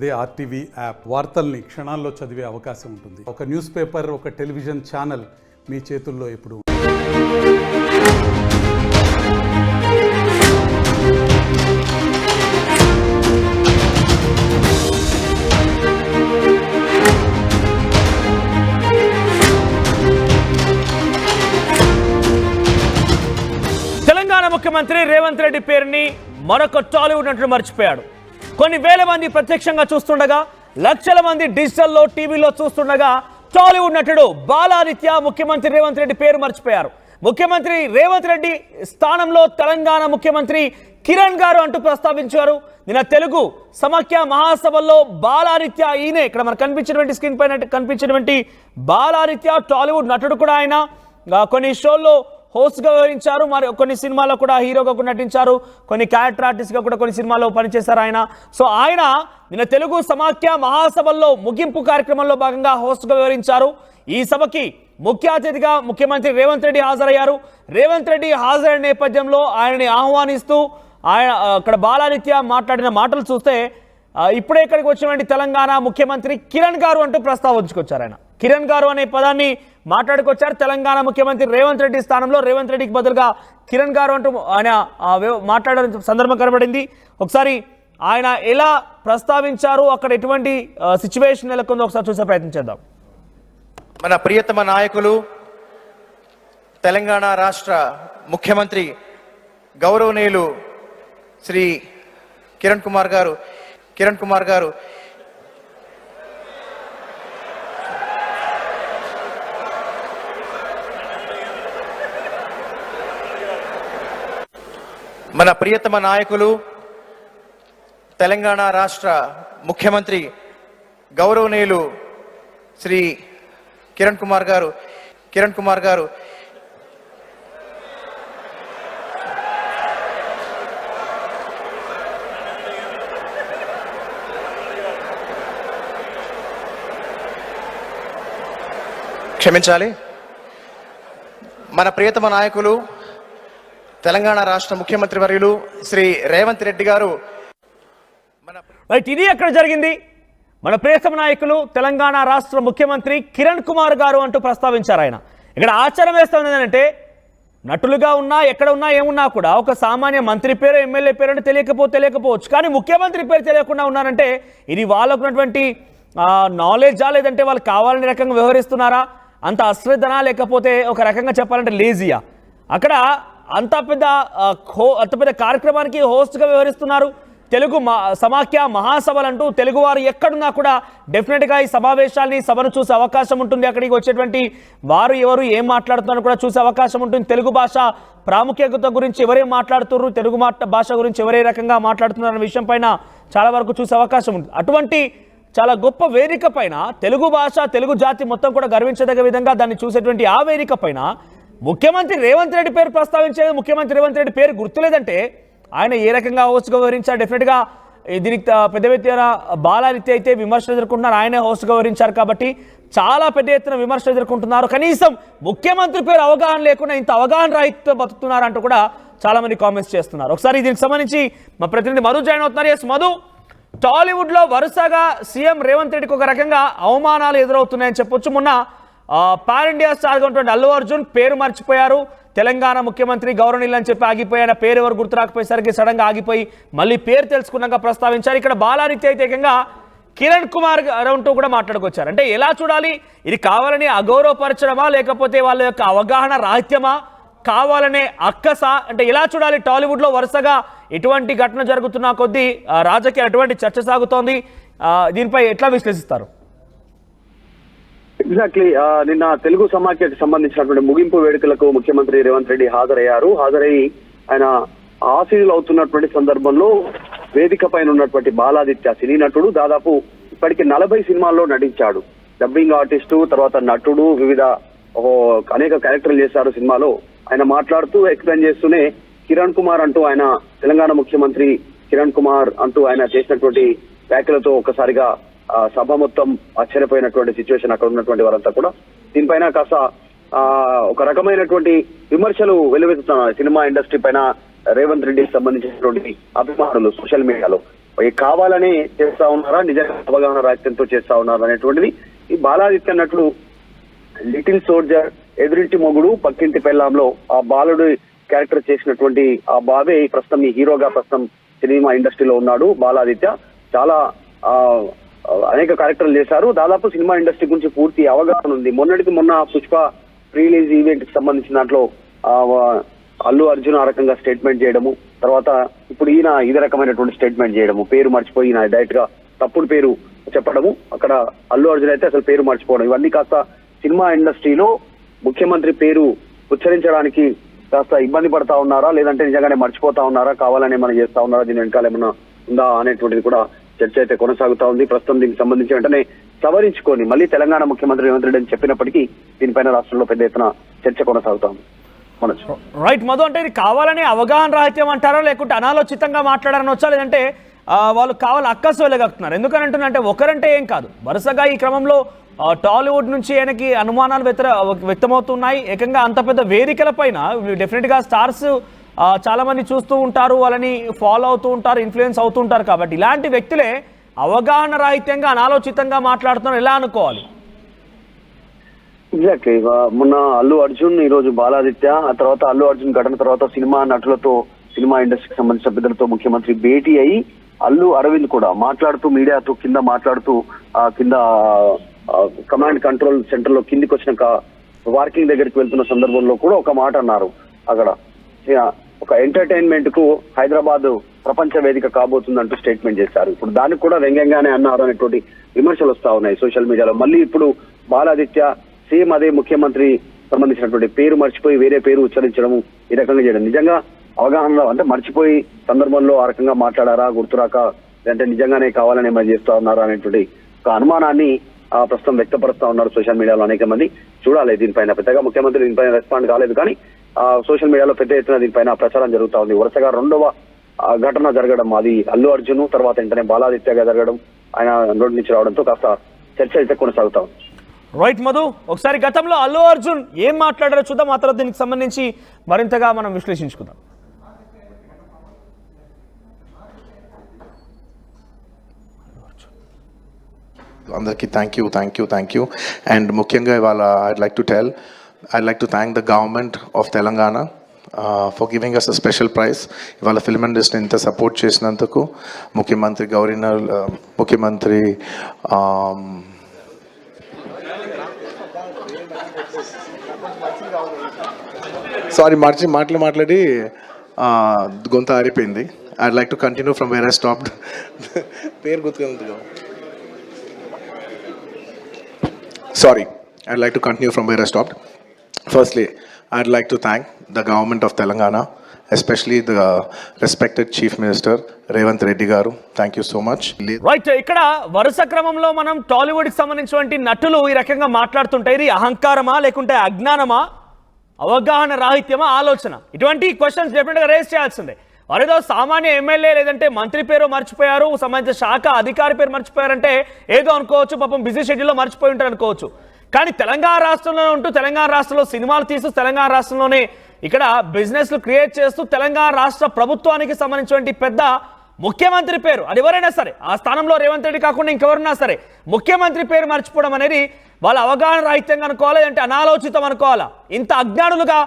అదే RTV app వార్తల్ని క్షణాల్లో చదివే అవకాశం ఉంటుంది. ఒక న్యూస్ పేపర్ ఒక టెలివిజన్ ఛానల్ మీ చేతుల్లో ఎప్పుడు తెలంగాణ ముఖ్యమంత్రి రేవంత్ రెడ్డి పేరుని మరొక టాలీవుడ్ నటుడు మర్చిపోయాడు. కొన్ని వేల మంది ప్రత్యక్షంగా చూస్తుండగా లక్షల మంది డిజిటల్లో టీవీలో చూస్తుండగా టాలీవుడ్ నటుడు బాలాదిత్య ముఖ్యమంత్రి రేవంత్ రెడ్డి పేరు మర్చిపోయారు. ముఖ్యమంత్రి రేవంత్ రెడ్డి స్థానంలో తెలంగాణ ముఖ్యమంత్రి కిరణ్ గారు అంటూ ప్రస్తావించారు. నిన్న తెలుగు సమాఖ్య మహాసభల్లో బాలారిత్య ఈయనే. ఇక్కడ మనకు కనిపించినటువంటి స్క్రీన్ పైన కనిపించినటువంటి బాలారిత్య టాలీవుడ్ నటుడు కూడా ఆయన. కొన్ని షోల్లో హోస్ట్గా వ్యవహరించారు. మరి కొన్ని సినిమాల్లో కూడా హీరోగా కూడా నటించారు. కొన్ని క్యారెక్టర్ ఆర్టిస్ట్గా కూడా కొన్ని సినిమాల్లో పనిచేశారు ఆయన. సో ఆయన నిన్న తెలుగు సమాఖ్య మహాసభల్లో ముగింపు కార్యక్రమంలో భాగంగా హోస్ట్గా వ్యవహరించారు. ఈ సభకి ముఖ్య అతిథిగా ముఖ్యమంత్రి రేవంత్ రెడ్డి హాజరయ్యారు. రేవంత్ రెడ్డి హాజరైన నేపథ్యంలో ఆయనని ఆహ్వానిస్తూ ఆయన అక్కడ బాలానిత్య మాట్లాడిన మాటలు చూస్తే ఇప్పుడే ఇక్కడికి వచ్చినటువంటి తెలంగాణ ముఖ్యమంత్రి కిరణ్ గారు అంటూ ప్రస్తావించుకొచ్చారు ఆయన. కిరణ్ గారు అనే పదాన్ని మాట్లాడుకొచ్చారు. తెలంగాణ ముఖ్యమంత్రి రేవంత్ రెడ్డి స్థానంలో రేవంత్ రెడ్డికి బదులుగా కిరణ్ గారు అంటూ ఆయన మాట్లాడడం సందర్భం కనబడింది. ఒకసారి ఆయన ఎలా ప్రస్తావించారు? అక్కడ ఎటువంటి సిచ్యువేషన్ నెలకొందో ఒకసారి చూసే ప్రయత్నం చేద్దాం. మన ప్రియతమ నాయకులు తెలంగాణ రాష్ట్ర ముఖ్యమంత్రి గౌరవనీయులు శ్రీ కిరణ్ కుమార్ గారు కిరణ్ కుమార్ గారు మన ప్రియతమ నాయకులు తెలంగాణ రాష్ట్ర ముఖ్యమంత్రి గౌరవనీయులు శ్రీ కిరణ్ కుమార్ గారు. కిరణ్ కుమార్ గారు. క్షమించాలి. మన ప్రియతమ నాయకులు తెలంగాణ రాష్ట్ర ముఖ్యమంత్రి వర్యులు శ్రీ రేవంత్ రెడ్డి గారు మన రైట్ ఇది ఎక్కడ జరిగింది? మన ప్రియతమ నాయకులు తెలంగాణ రాష్ట్ర ముఖ్యమంత్రి కిరణ్ కుమార్ గారు అంటూ ప్రస్తావించారు ఆయన. ఇక్కడ ఆశ్చర్యం వేస్తుంది ఏంటంటే నటులుగా ఉన్నా ఎక్కడ ఉన్నా ఏమున్నా కూడా ఒక సామాన్య మంత్రి పేరు ఎమ్మెల్యే పేరు అంటే తెలియకపో తెలియకపోవచ్చు. కానీ ముఖ్యమంత్రి పేరు తెలియకుండా ఉన్నారంటే ఇది వాళ్ళకు ఉన్నటువంటి నాలెడ్జా లేదంటే వాళ్ళు కావాలని రకంగా వ్యవహరిస్తున్నారా? అంత అశ్రద్ధనా లేకపోతే ఒక రకంగా చెప్పాలంటే లేజియా అక్కడ అంత పెద్ద హో అంత పెద్ద కార్యక్రమానికి హోస్ట్గా వ్యవహరిస్తున్నారు. తెలుగు మా సమాఖ్య మహాసభలు అంటూ తెలుగువారు ఎక్కడున్నా కూడా డెఫినెట్గా ఈ సమావేశాల్ని సభను చూసే అవకాశం ఉంటుంది. అక్కడికి వచ్చేటువంటి వారు ఎవరు ఏం మాట్లాడుతున్నారో కూడా చూసే అవకాశం ఉంటుంది. తెలుగు భాష ప్రాముఖ్యత గురించి ఎవరేం మాట్లాడుతున్నారు తెలుగు మాట భాష గురించి ఎవరే రకంగా మాట్లాడుతున్నారు అనే విషయం పైన చాలా వరకు చూసే అవకాశం ఉంటుంది. అటువంటి చాలా గొప్ప వేదిక పైన తెలుగు భాష తెలుగు జాతి మొత్తం కూడా గర్వించదగ్గ విధంగా దాన్ని చూసేటువంటి ఆ వేదిక పైన ముఖ్యమంత్రి రేవంత్ రెడ్డి పేరు ప్రస్తావించేది ముఖ్యమంత్రి రేవంత్ రెడ్డి పేరు గుర్తులేదంటే ఆయన ఏ రకంగా హోస్ట్గా వివరించారు డెఫినెట్గా దీనికి త- పెద్ద ఎత్తున బాలాదిత్య అయితే విమర్శలు ఎదుర్కొంటున్నారు. ఆయనే హోస్ట్గా వివరించారు కాబట్టి చాలా పెద్ద ఎత్తున విమర్శలు ఎదుర్కొంటున్నారు. కనీసం ముఖ్యమంత్రి పేరు అవగాహన లేకుండా ఇంత అవగాహన రాహిత్యంతో బతుకుతున్నారు అంటూ కూడా చాలా మంది కామెంట్స్ చేస్తున్నారు. ఒకసారి దీనికి సంబంధించి మా ప్రతినిధి మధు జాయిన్ అవుతున్నారు. ఎస్ మధు. టాలీవుడ్లో వరుసగా సీఎం రేవంత్ రెడ్డికి ఒక రకంగా అవమానాలు ఎదురవుతున్నాయని చెప్పొచ్చు. మొన్న పాన్ ఇండియా స్టార్గా ఉన్నటువంటి అల్లు అర్జున్ పేరు మర్చిపోయారు. తెలంగాణ ముఖ్యమంత్రి గౌరవనీయులు అని చెప్పి ఆగిపోయిన పేరు ఎవరు గుర్తు రాకపోయేసరికి సడన్గా ఆగిపోయి మళ్ళీ పేరు తెలుసుకున్నాక ప్రస్తావించారు. ఇక్కడ బాలానిత్య ఏకంగా కిరణ్ కుమార్ గారు కూడా మాట్లాడుకొచ్చారు. అంటే ఎలా చూడాలి? ఇది కావాలని అగౌరవపరచడమా? లేకపోతే వాళ్ళ యొక్క అవగాహన రాహిత్యమా? కావాలనే అక్కస? అంటే ఎలా చూడాలి? టాలీవుడ్లో వరుసగా ఎటువంటి ఘటన జరుగుతున్న కొద్దీ రాజకీయ ఎటువంటి చర్చ సాగుతోంది. దీనిపై ఎట్లా విశ్లేషిస్తారు? ఎగ్జాక్ట్లీ నిన్న తెలుగు సమాఖ్యకు సంబంధించినటువంటి ముగింపు వేడుకలకు ముఖ్యమంత్రి రేవంత్ రెడ్డి హాజరయ్యారు. హాజరై ఆయన ఆశీనులు అవుతున్నటువంటి సందర్భంలో వేదిక పైన ఉన్నటువంటి బాలాదిత్య సినీ నటుడు దాదాపు ఇప్పటికి నలభై సినిమాల్లో నటించాడు. డబ్బింగ్ ఆర్టిస్టు తర్వాత నటుడు వివిధ అనేక క్యారెక్టర్లు చేశారు సినిమాలో. ఆయన మాట్లాడుతూ ఎక్స్ప్లెయిన్ చేస్తూనే కిరణ్ కుమార్ అంటూ ఆయన తెలంగాణ ముఖ్యమంత్రి కిరణ్ కుమార్ అంటూ ఆయన చేసినటువంటి వ్యాఖ్యలతో ఒక్కసారిగా సభ మొత్తం ఆశ్చర్యపోయినటువంటి సిచ్యువేషన్ అక్కడ ఉన్నటువంటి వారంతా కూడా దీనిపైన కాస్త ఆ, ఒక రకమైనటువంటి విమర్శలు వెలువెత్తుతున్నారు సినిమా ఇండస్ట్రీ పైన రేవంత్ రెడ్డికి సంబంధించినటువంటి అభిమానులు సోషల్ మీడియాలో. కావాలని చేస్తా ఉన్నారా? నిజంగా అవగాహన రాహిత్యంతో చేస్తా ఉన్నారా అనేటువంటిది ఈ బాలాదిత్య అన్నట్లు లిటిల్ సోల్జర్ ఎదురింటి మొగుడు పక్కింటి పెళ్ళాంలో ఆ బాలుడు క్యారెక్టర్ చేసినటువంటి ఆ బాబే ఈ ప్రస్తుతం ఈ హీరోగా ప్రస్తుతం సినిమా ఇండస్ట్రీలో ఉన్నాడు బాలాదిత్య. చాలా ఆ, అనేక క్యారెక్టర్లు చేశారు. దాదాపు సినిమా ఇండస్ట్రీ గురించి పూర్తి అవగాహన ఉంది. మొన్నటికి మొన్న పుష్ప రిలీజ్ ఈవెంట్కి సంబంధించిన దాంట్లో అల్లు అర్జున్ ఆ రకంగా స్టేట్మెంట్ చేయడము తర్వాత ఇప్పుడు ఈయన ఇదే రకమైనటువంటి స్టేట్మెంట్ చేయడము పేరు మర్చిపోయి ఈయన డైరెక్ట్గా తప్పుడు పేరు చెప్పడము అక్కడ అల్లు అర్జున్ అయితే అసలు పేరు మర్చిపోవడం ఇవన్నీ కాస్త సినిమా ఇండస్ట్రీలో ముఖ్యమంత్రి పేరు ఉచ్చరించడానికి కాస్త ఇబ్బంది పడతా ఉన్నారా లేదంటే నిజంగానే మర్చిపోతా ఉన్నారా కావాలని ఏమైనా చేస్తా ఉన్నారా దీని వెనకాల ఏమైనా ఉందా అనేటువంటిది కూడా చర్చ అయితే కొనసాగుతా ఉంది. ప్రస్తుతం దీనికి సంబంధించి వెంటనే సవరించుకొని మళ్ళీ తెలంగాణ ముఖ్యమంత్రి రేవంత్ రెడ్డి అని చెప్పినప్పటికీ దీనిపైన రాష్ట్రంలో పెద్ద ఎత్తున చర్చ కొనసాగుతా ఉంది. మనోజ్. రైట్ మధు అంటే ఇది కావాలని అవగాహన రాహిత్యం అంటారా? లేకుంటే అనాలోచితంగా మాట్లాడారని వచ్చా? లేదంటే వాళ్ళు కావాలి అక్కసు వెళ్ళగలుగుతున్నారు ఎందుకని అంటున్నారంటే ఒకరంటే ఏం కాదు. వరుసగా ఈ క్రమంలో టాలీవుడ్ నుంచి ఆయనకి అనుమానాలు వ్యక్త వ్యక్తమవుతున్నాయి. ఏకంగా అంత పెద్ద వేదికల పైన డెఫినెట్గా స్టార్స్ చాలామంది చూస్తూ ఉంటారు వాళ్ళని ఫాలో అవుతూ ఉంటారు ఇన్ఫ్లుయెన్స్ అవుతూ ఉంటారు కాబట్టి ఇలాంటి వ్యక్తులే అవగాహన రాహిత్యంగా అనాలోచితంగా మాట్లాడుతున్నారు. ఎలా అనుకోవాలి? ఎగ్జాక్ట్లీ మొన్న అల్లు అర్జున్ ఈ రోజు బాలాదిత్య ఆ తర్వాత అల్లు అర్జున్ ఘటన తర్వాత సినిమా నటులతో సినిమా ఇండస్ట్రీకి సంబంధించిన పెద్దలతో ముఖ్యమంత్రి భేటీ అయి అల్లు అరవింద్ కూడా మాట్లాడుతూ మీడియాతో కింద మాట్లాడుతూ ఆ కింద కమాండ్ కంట్రోల్ సెంటర్లో కిందికి వచ్చినాక వార్కింగ్ దగ్గరికి వెళ్తున్న సందర్భంలో కూడా ఒక మాట అన్నారు అక్కడ. ఇక ఒక ఎంటర్టైన్మెంట్కు హైదరాబాద్ ప్రపంచ వేదిక కాబోతుందంటూ స్టేట్మెంట్ చేశారు. ఇప్పుడు దానికి కూడా వ్యంగ్యంగానే అన్నారు అనేటువంటి విమర్శలు వస్తా ఉన్నాయి సోషల్ మీడియాలో మళ్ళీ ఇప్పుడు బాలాదిత్య సేమ్ అదే ముఖ్యమంత్రి సంబంధించినటువంటి పేరు మర్చిపోయి వేరే పేరు ఉచ్చరించడం ఈ రకంగా చేయడం. నిజంగా అవగాహనలో అంటే మర్చిపోయి సందర్భంలో ఆ రకంగా మాట్లాడారా గుర్తురాక? లేదంటే నిజంగానే కావాలని ఏమైనా చేస్తా ఉన్నారా అనేటువంటి ఒక అనుమానాన్ని ఆ ప్రస్తుతం వ్యక్తపరుస్తా ఉన్నారు సోషల్ మీడియాలో అనేక మంది. చూడాలి దీనిపైన. పెద్దగా ముఖ్యమంత్రి దీనిపైన రెస్పాండ్ కాలేదు కానీ సోషల్ మీడియాలో పెద్ద ఎత్తున దీనిపైన ప్రచారం జరుగుతా ఉంది. వరుసగా రెండవ ఘటన జరగడం అది అల్లు అర్జున్ తర్వాత వెంటనే బాలాదిత్యగా జరగడం ఆయన నోటి నుంచి రావడంతో కాస్త చర్చ అయితే కొనసాగుతా ఉంది. రైట్ మధు ఒకసారి గతంలో అల్లు అర్జున్ ఏం మాట్లాడారో చూద్దాం. ఆ తర్వాత దీనికి సంబంధించి మరింతగా మనం విశ్లేషించుకుందాం. అందరికీ thank you thank you thank you and ముఖ్యంగా ఇవాళ I'd like to tell I'd like to thank the government of Telangana for giving us a special prize ఇవాళ ఫిల్మ్ ఇండస్ట్రీని ఇంత సపోర్ట్ చేసినందుకు ముఖ్యమంత్రి గవర్నర్ ముఖ్యమంత్రి సారీ మార్చి మాటలు మాట్లాడి గొంత ఆరిపోయింది. I like to continue from where I stopped పేరు గుర్తుకు sorry I like to continue from where I stopped Firstly, I'd like to thank the government of Telangana, especially the respected chief minister Revanth Reddy garu. Thank you so much right ఇక్కడ వరుస క్రమంలో మనం టాలీవుడ్కి సంబంధించినటువంటి నటులు ఈ రకంగా మాట్లాడుతుంటే ఇది అహంకారమా లేకుంటే అజ్ఞానమా? అవగాహన రాహిత్యమా ఆలోచన? ఇటువంటి క్వశ్చన్స్ డెఫినెట్గా రేస్ చేయాల్సిందే. వారేదో సామాన్య ఎమ్మెల్యే లేదంటే మంత్రి పేరు మర్చిపోయారు సంబంధించిన శాఖ అధికారి పేరు మర్చిపోయారంటే ఏదో అనుకోవచ్చు పాపం బిజీ షెడ్యూల్లో మర్చిపోయి ఉంటారు అనుకోవచ్చు కానీ తెలంగాణ రాష్ట్రంలోనే ఉంటూ తెలంగాణ రాష్ట్రంలో సినిమాలు తీస్తూ తెలంగాణ రాష్ట్రంలోనే ఇక్కడ బిజినెస్లు క్రియేట్ చేస్తూ తెలంగాణ రాష్ట్ర ప్రభుత్వానికి సంబంధించినటువంటి పెద్ద ముఖ్యమంత్రి పేరు. అది ఎవరైనా సరే ఆ స్థానంలో రేవంత్ రెడ్డి కాకుండా ఇంకెవరున్నా సరే ముఖ్యమంత్రి పేరు మర్చిపోవడం అనేది వాళ్ళ అవగాహన రాహిత్యంగా అనుకోవాలి అంటే అనాలోచితం అనుకోవాలా? ఇంత అజ్ఞానులుగా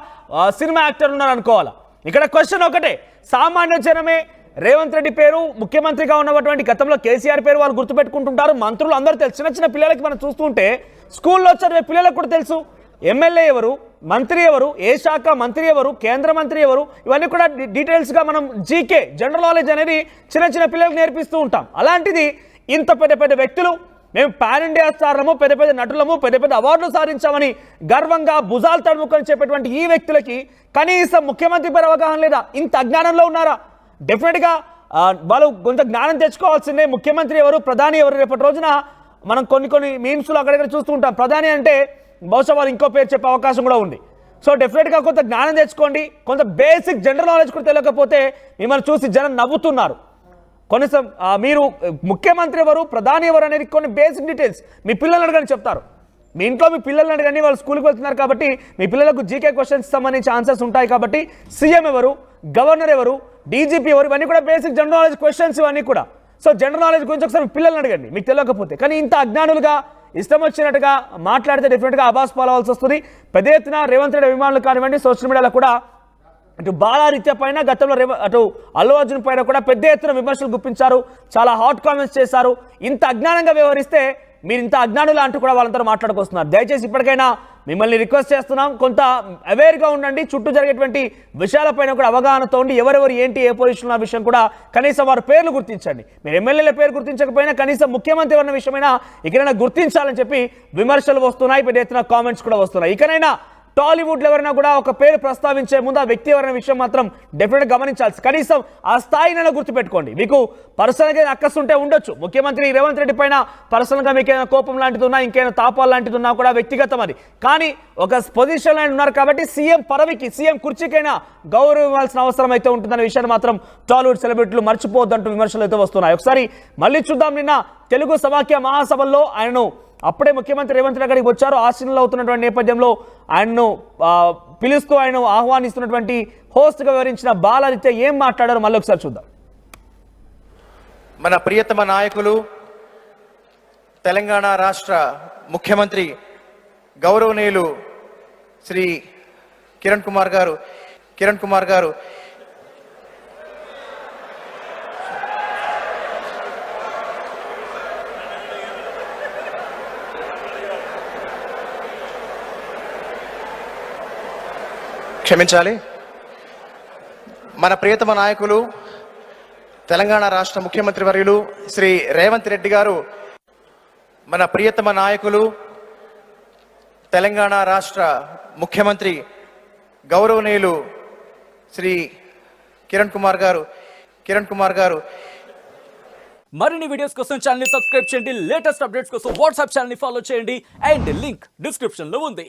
సినిమా యాక్టర్లు ఉన్నారు అనుకోవాలా ఇక్కడ క్వశ్చన్ ఒకటే సామాన్య జనమే రేవంత్ రెడ్డి పేరు ముఖ్యమంత్రిగా ఉన్నటువంటి గతంలో కేసీఆర్ పేరు వాళ్ళు గుర్తుపెట్టుకుంటుంటారు. మంత్రులు అందరూ తెలుసు. చిన్న చిన్న పిల్లలకి మనం చూస్తుంటే స్కూల్లో చదివే పిల్లలకు కూడా తెలుసు. ఎమ్మెల్యే ఎవరు మంత్రి ఎవరు ఏ శాఖ మంత్రి ఎవరు కేంద్ర మంత్రి ఎవరు ఇవన్నీ కూడా డీటెయిల్స్గా మనం జీకే జనరల్ నాలెడ్జ్ అనేది చిన్న చిన్న పిల్లలకు నేర్పిస్తూ ఉంటాం. అలాంటిది ఇంత పెద్ద పెద్ద వ్యక్తులు మేము పాన్ ఇండియా స్టార్లము పెద్ద పెద్ద నటులము పెద్ద పెద్ద అవార్డులు సాధించామని గర్వంగా భుజాలు తడుముకొని చెప్పేటువంటి ఈ వ్యక్తులకి కనీసం ముఖ్యమంత్రి పేరు అవగాహన లేదా ఇంత అజ్ఞానంలో ఉన్నారా? డెఫినెట్గా వాళ్ళు కొంత జ్ఞానం తెచ్చుకోవాల్సిందే. ముఖ్యమంత్రి ఎవరు ప్రధాని ఎవరు రేపటి రోజున మనం కొన్ని కొన్ని మీమ్స్లో అక్కడక్కడ చూస్తూ ఉంటాం. ప్రధాని అంటే బహుశా వాళ్ళు ఇంకో పేరు చెప్పే అవకాశం కూడా ఉంది. సో డెఫినెట్గా కొంత జ్ఞానం తెచ్చుకోండి. కొంత బేసిక్ జనరల్ నాలెడ్జ్ కూడా తెలియకపోతే మిమ్మల్ని చూసి జనం నవ్వుతున్నారు. కొన్ని మీరు ముఖ్యమంత్రి ఎవరు ప్రధాని ఎవరు అనేది కొన్ని బేసిక్ డీటెయిల్స్ మీ పిల్లలు అడగని చెప్తారు. మీ ఇంట్లో మీ పిల్లలు అడగని వాళ్ళు స్కూల్కి వెళ్తున్నారు కాబట్టి మీ పిల్లలకు జీకే క్వశ్చన్స్ సంబంధించి ఆన్సర్స్ ఉంటాయి కాబట్టి సీఎం ఎవరు గవర్నర్ ఎవరు డీజీపీ ఎవరు? ఇవన్నీ కూడా బేసిక్ జనరల్ నాలెడ్జ్ క్వశ్చన్స్ ఇవన్నీ కూడా. సో జనరల్ నాలెడ్జ్ గురించి ఒకసారి పిల్లల్ని అడగండి. మీకు తెలియకపోతే. కానీ ఇంత అజ్ఞానులుగా ఇష్టం వచ్చినట్టుగా మాట్లాడితే డెఫినెట్గా అబాస్ పాలవలసి వస్తుంది. పెద్ద ఎత్తున రేవంత్ రెడ్డి అభిమానులు కానివ్వండి సోషల్ మీడియాలో కూడా అటు బాలారీత్య పైన గతంలో రేవ- అటు అల్లు అర్జున్ పైన కూడా పెద్ద ఎత్తున విమర్శలు గుప్పించారు. చాలా హాట్ కామెంట్స్ చేశారు. ఇంత అజ్ఞానంగా వ్యవహరిస్తే మీరు ఇంత అజ్ఞానులు అంటూ కూడా వాళ్ళందరూ మాట్లాడుకొస్తున్నారు. దయచేసి ఇప్పటికైనా మిమ్మల్ని రిక్వెస్ట్ చేస్తున్నాం. కొంత అవేర్గా ఉండండి. చుట్టూ జరిగేటువంటి విషయాలపైన కూడా అవగాహనతో ఉండి ఎవరెవరు ఏంటి ఏ పొజిషన్ విషయం కూడా కనీసం వారి పేర్లు గుర్తించండి. మీరు ఎమ్మెల్యేల పేరు గుర్తించకపోయినా కనీసం ముఖ్యమంత్రి ఉన్న విషయమైనా ఇకనైనా గుర్తించాలని చెప్పి విమర్శలు వస్తున్నాయి. పెద్ద ఎత్తున కామెంట్స్ కూడా వస్తున్నాయి. ఇకనైనా టాలీవుడ్లో ఎవరైనా కూడా ఒక పేరు ప్రస్తావించే ముందు ఆ వ్యక్తి ఎవరైనా విషయం మాత్రం డెఫినెట్గా గమనించాల్సి కనీసం ఆ స్థాయినైనా గుర్తుపెట్టుకోండి. మీకు పర్సనల్గా గా ఉంటే ఉండొచ్చు. ముఖ్యమంత్రి రేవంత్ రెడ్డి పైన పర్సనల్గా మీకు ఏదైనా కోపం లాంటిది ఉన్నా ఇంకేమైనా తాపాలు లాంటిది ఉన్నా కూడా వ్యక్తిగతం అది. కానీ ఒక పొజిషన్లో ఉన్నారు కాబట్టి సీఎం పదవికి సీఎం కుర్చీకైనా గౌరవం ఇవ్వాల్సిన అవసరం అయితే ఉంటుందనే విషయాన్ని మాత్రం టాలీవుడ్ సెలబ్రిటీలు మర్చిపోవద్దంటూ విమర్శలు అయితే వస్తున్నాయి. ఒకసారి మళ్ళీ చూద్దాం నిన్న తెలుగు సమాఖ్య మహాసభల్లో ఆయనను అప్పుడే ముఖ్యమంత్రి రేవంత్ రెడ్డి గారికి వచ్చారు. ఆశీనులు అవుతున్నటువంటి నేపథ్యంలో ఆయన్ను పిలుస్తూ ఆయన ఆహ్వానిస్తున్నటువంటి హోస్ట్గా వివరించిన బాలాదిత్య ఏం మాట్లాడారో మళ్ళీ ఒకసారి చూద్దాం. మన ప్రియతమ నాయకులు తెలంగాణ రాష్ట్ర ముఖ్యమంత్రి గౌరవనీయులు శ్రీ కిరణ్ కుమార్ గారు కిరణ్ కుమార్ గారు క్షమించాలి. మన ప్రియతమ నాయకులు తెలంగాణ రాష్ట్ర ముఖ్యమంత్రి వర్యులు శ్రీ రేవంత్ రెడ్డి గారు మన ప్రియతమ నాయకులు తెలంగాణ రాష్ట్ర ముఖ్యమంత్రి గౌరవనీయులు శ్రీ కిరణ్ కుమార్ గారు కిరణ్ కుమార్ గారు. మరిన్ని వీడియోస్ కోసం ఛానల్ సబ్స్క్రైబ్ చేయండి. లేటెస్ట్ అప్డేట్స్ కోసం వాట్సాప్ ఛానల్ ఫాలో చేయండి. అండ్ లింక్ డిస్క్రిప్షన్లో ఉంది.